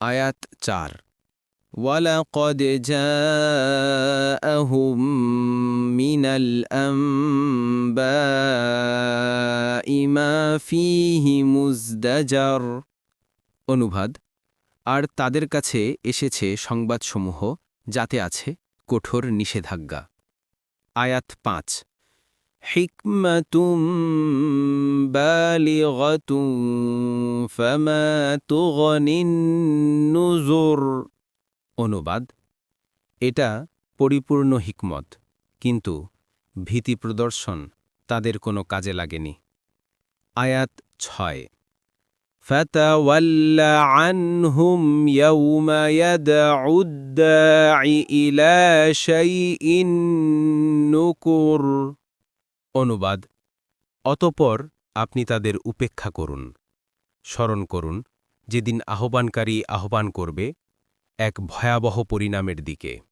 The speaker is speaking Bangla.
আয়াত চার ولقد جاءهم من الأنباء ما فيه مزدجر অনুবাদ আর তাদের কাছে এসেছে সংবাদসমূহ যাতে আছে কঠোর নিষেধাজ্ঞা আয়াত পাঁচ حكمة بالغة فما تغني النذر অনুবাদ এটা পরিপূর্ণ হিকমত কিন্তু ভীতি প্রদর্শন তাদের কোনো কাজে লাগেনি আয়াত ছয় فتول عنهم يوم يدعو الداع إلى شيء نكر অনুবাদ। অতপর আপনি তাদের উপেক্ষা করুন। স্মরণ করুন, যেদিন আহ্বানকারী আহ্বান করবে এক ভয়াবহ পরিণামের দিকে।